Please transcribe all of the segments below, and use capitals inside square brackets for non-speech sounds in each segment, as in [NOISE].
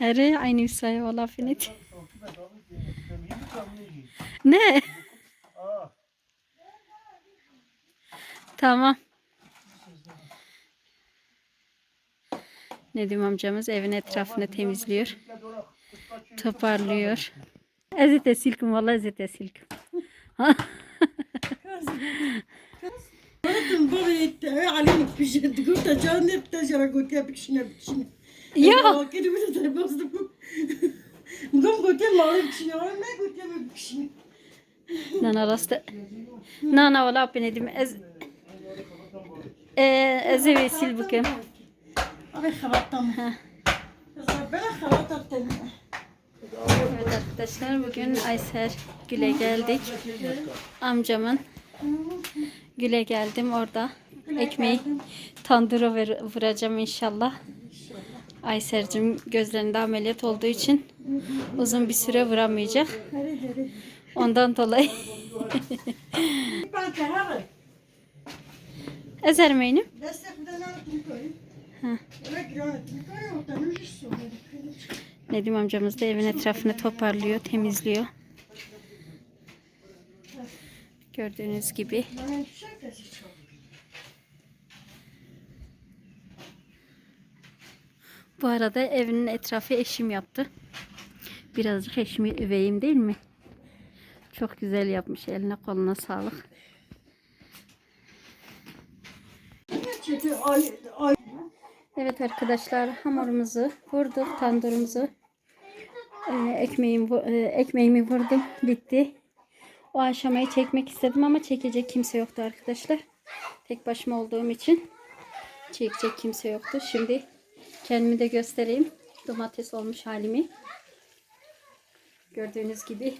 Ere aynı sayı valla finit. Ne? Tamam. Nedim amcamız evin etrafını temizliyor. Toparlıyor. Ezite silkim valla ezite silkim. بغيت عليك باش قلت جاني بتجرى قلت يا بكشنا بكشنا ya. Kendimi de tabi bozdum. Bugün kötüye mağlup düşünüyorum. Ne kötüye böyle bir şey. Nana rastı. Nana valla ben edim. Ez... Ee, ez evi sil bakayım. Abi havatam. Ben havatam temine. Evet arkadaşlar bugün Ayser Gül'e geldik. Amcamın Gül'e geldim orada. Ekmeği tandıra vuracağım inşallah. Ayser'cim gözlerinde ameliyat olduğu için uzun bir süre vuramayacak. Ondan dolayı [LAUGHS] ezer meynim. Nedim amcamız da evin etrafını toparlıyor, temizliyor. Gördüğünüz gibi. Ben düşer de sıçrar. Bu arada evinin etrafı eşim yaptı. Birazcık eşimi üveyim değil mi? Çok güzel yapmış. Eline koluna sağlık. Evet arkadaşlar hamurumuzu vurduk. Tandırımızı e, ekmeğim, e, ekmeğimi vurdum. Bitti. O aşamayı çekmek istedim ama çekecek kimse yoktu arkadaşlar. Tek başıma olduğum için çekecek kimse yoktu. Şimdi kendimi de göstereyim. Domates olmuş halimi. Gördüğünüz gibi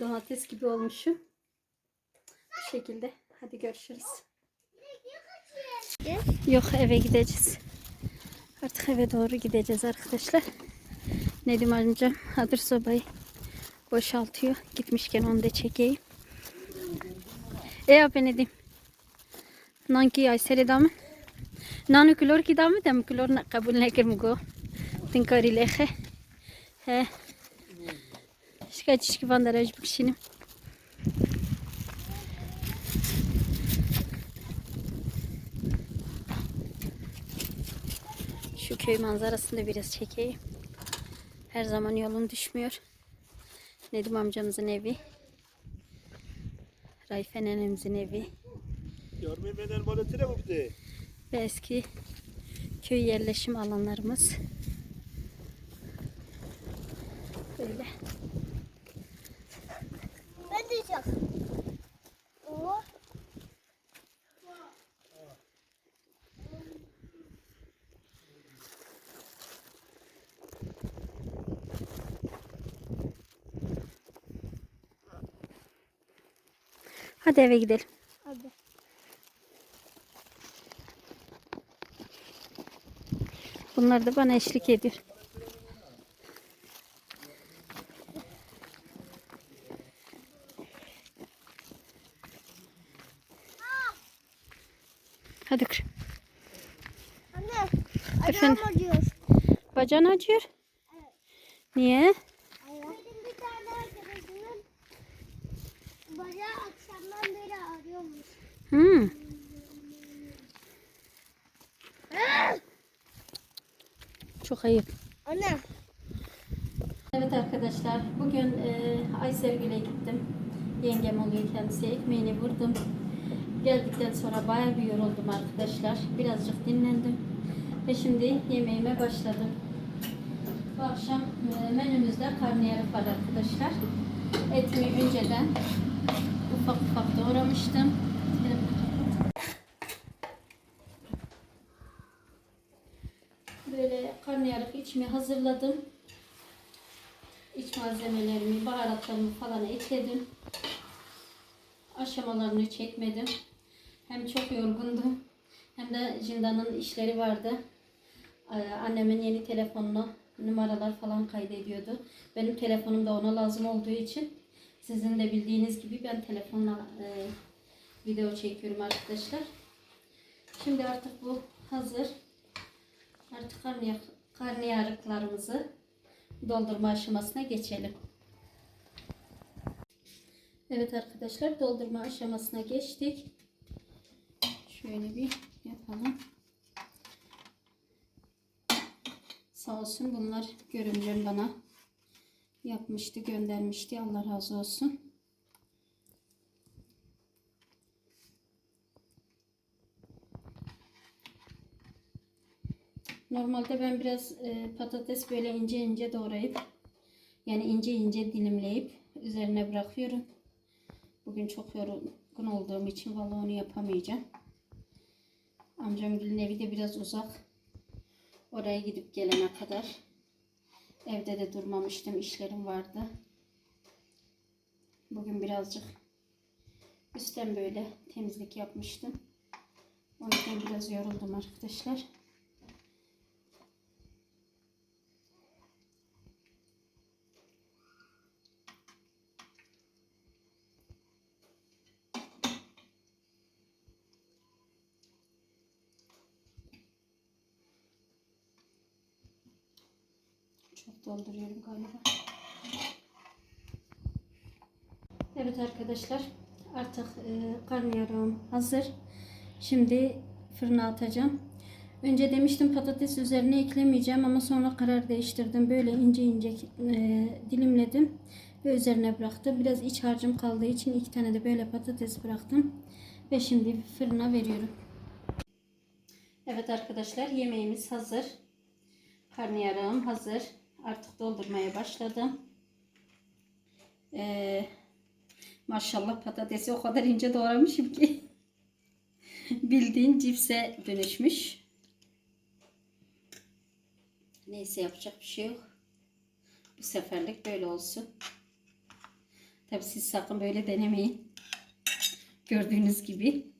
domates gibi olmuşum. Bu şekilde. Hadi görüşürüz. Yok eve gideceğiz. Artık eve doğru gideceğiz arkadaşlar. Nedim amcam hazır sobayı boşaltıyor. Gitmişken onu da çekeyim. E abi Nedim. Nanki ay seri kulor ki dame dem kulor na kabul nekir mugo. Tinkari lehe. He. Şikayet çişki bandaraj bukşinim. Şu köy manzarasını da biraz çekeyim. Her zaman yolum düşmüyor. Nedim amcamızın evi. Rayfen nenemizin evi. Yardım eden maletine mi bir de? Ve eski köy yerleşim alanlarımız. Böyle. Ben diyeceğim. Hadi eve gidelim. Bunlar da bana eşlik ediyor. Hadi kır. Anne. Efendim? Acıyor. Bacağın acıyor. Niye? Ayıp. Anne. Evet arkadaşlar bugün e, Aysergül'e gittim. Yengem oluyor kendisi. Ekmeğini vurdum. Geldikten sonra bayağı bir yoruldum arkadaşlar. Birazcık dinlendim. Ve şimdi yemeğime başladım. Bu akşam e, menümüzde karnıyarık var arkadaşlar. Etimi önceden ufak ufak doğramıştım. Böyle içimi hazırladım. İç malzemelerimi, baharatlarımı falan ekledim. Aşamalarını çekmedim. Hem çok yorgundum hem de Cinda'nın işleri vardı. Ee, Annemin yeni telefonuna numaralar falan kaydediyordu. Benim telefonum da ona lazım olduğu için sizin de bildiğiniz gibi ben telefonla e, video çekiyorum arkadaşlar. Şimdi artık bu hazır. Artık karnıyarık, karnıyarıklarımızı doldurma aşamasına geçelim. Evet arkadaşlar doldurma aşamasına geçtik. Şöyle bir yapalım. Sağ olsun bunlar görümcem bana yapmıştı, göndermişti. Allah razı olsun. Normalde ben biraz e, patates böyle ince ince doğrayıp yani ince ince dilimleyip üzerine bırakıyorum. Bugün çok yorgun olduğum için vallahi onu yapamayacağım. Amcamgilin evi de biraz uzak. Oraya gidip gelene kadar evde de durmamıştım. işlerim vardı. Bugün birazcık üstten böyle temizlik yapmıştım. O yüzden biraz yoruldum arkadaşlar. Çok dolduruyorum galiba. Evet arkadaşlar artık e, karnıyarığım hazır. Şimdi fırına atacağım. Önce demiştim patates üzerine eklemeyeceğim ama sonra karar değiştirdim. Böyle ince ince e, dilimledim ve üzerine bıraktım. Biraz iç harcım kaldığı için iki tane de böyle patates bıraktım. Ve şimdi fırına veriyorum. Evet arkadaşlar yemeğimiz hazır. Karnıyarığım hazır. Artık doldurmaya başladım. Ee, maşallah patatesi o kadar ince doğramışım ki. [LAUGHS] Bildiğin cipse dönüşmüş. Neyse yapacak bir şey yok. Bu seferlik böyle olsun. Tabi siz sakın böyle denemeyin. Gördüğünüz gibi.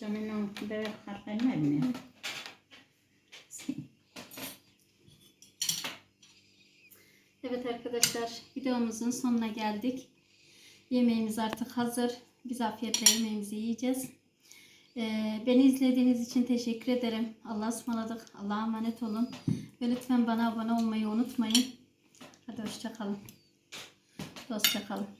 Canım de harflenmez mi? Evet arkadaşlar videomuzun sonuna geldik. Yemeğimiz artık hazır. Biz afiyetle yemeğimizi yiyeceğiz. Ee, beni izlediğiniz için teşekkür ederim. Allah'a ısmarladık. Allah'a emanet olun. Ve lütfen bana abone olmayı unutmayın. Hadi hoşçakalın. Dostça kalın.